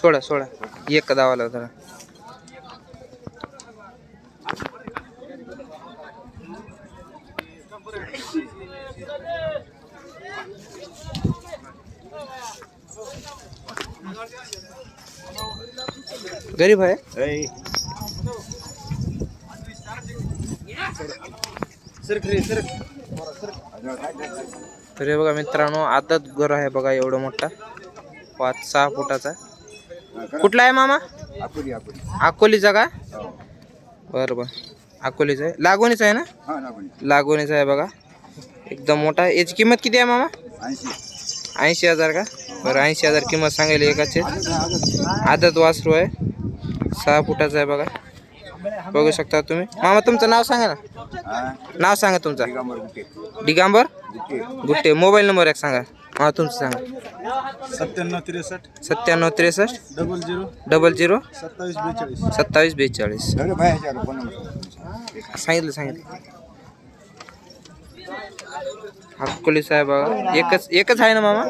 Soda soda. एक दावाला जरा. गरीब है तर हे बघा मित्रांनो आदत घर आहे बघा एवढं मोठा. पाच सहा फुटाचा कुठला आहे मामा? आपुरी आपुरी अकोलीचा का? बरं बरं. अकोलीचा आहे. लागवणीचा आहे ना? हा लागवणीचा आहे बघा. एकदम मोठा. आहे. याची किंमत किती आहे मामा? ऐंशी. ऐंशी हजार का? बरं ऐंशी हजार किंमत सांगायला एकाचे. आदत वासरू आहे. सहा फुटाचा आहे बघा. बघू शकता तुम्ही. मामा तुमचं नाव सांगा ना. हा. नाव सांगा तुमचं. दिगंबर गुटे. गुट्टे मोबाईल नंबर एक सांगा. हा तुम सांगा. सत्त्याण्णव त्रेसष्ट. सत्त्याण्णव त्रेसष्ट. Double zero double zero. सत्तावीस बेचाळीस. सत्तावीस बेचाळीस. सांगितलं? सांगितलं अक्कोली साहेब बघा. एकच एकच आहे ना मामा?